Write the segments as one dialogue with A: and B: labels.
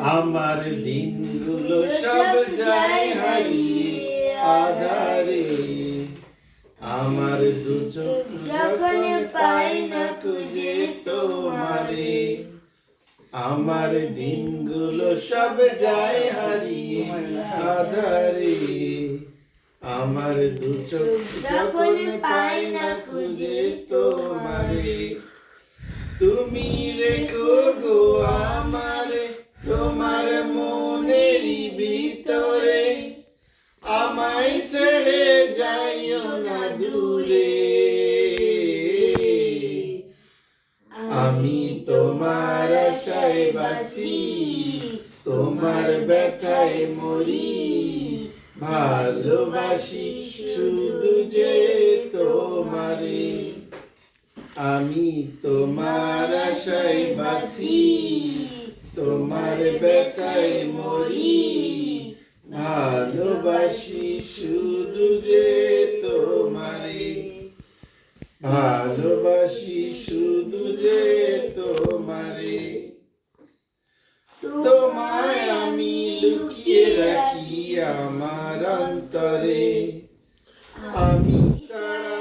A: আমার দিনগুলো সব যায় হারিয়ে আধারে। আমার দু চোখ যখন পাই না খুঁজে তোমারে। আমার দিনগুলো সব যায় হারিয়ে আধারে। আমার দু যখন পাই না খুঁজে তোমারে। তুমি রেখো গো আমারে আমি তোমার আশায় বাসি তোমার ব্যথায় মরি। ভালোবাসি শুধু যে তোমারে। আমি তোমার আশায় বাসি তোমার ব্যথায় মরি। ভালোবাসি ভালোবাসি শুধু যে তোমারে। তোমায় আমি লুকিয়ে রাখি আমার অন্তরে। আমি ছাড়া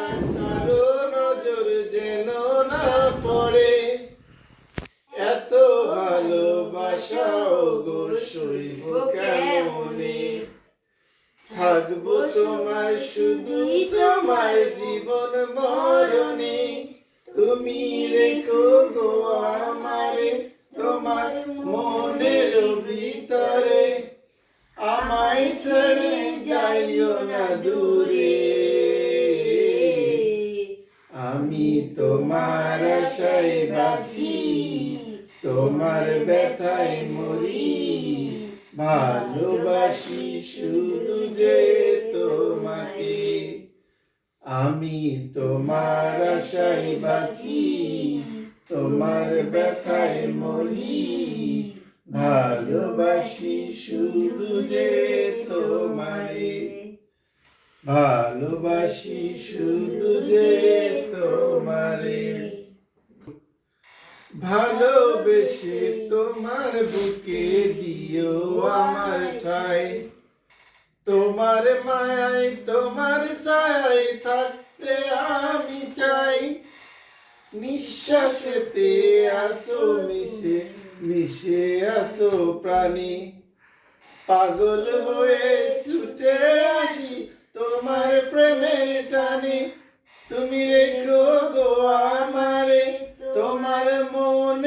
A: নজর যেন না পড়ে। এত ভালোবাসাও গো, সইব কেমনে? শুধুই তোমার জীবন মরণে। তুমি রেখো গো আমারে, তোমার মনের ভিতরে। আমায় ছেড়ে যাইও না দূরে। আমি তোমার আশায় বাসি তোমার ব্যথায় মরি। ভালোবাসি শুধু আমি তোমার আশায় বাঁচি, তোমার ব্যথায় মরি। ভালোবাসি শুধু যে তোমারে ভালোবাসি শুধু যে তোমারে ভালোবেসে তোমার বুকে থাকতে আমি চাই নিঃশ্বাসেতে আসো মিশে মিশে আসো প্রাণী। পাগল হয়ে ছুটে আসি তোমার প্রেমের টানে। তুমি রেখো গো আমারে, তোমার মনের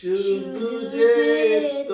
A: Şılgıcet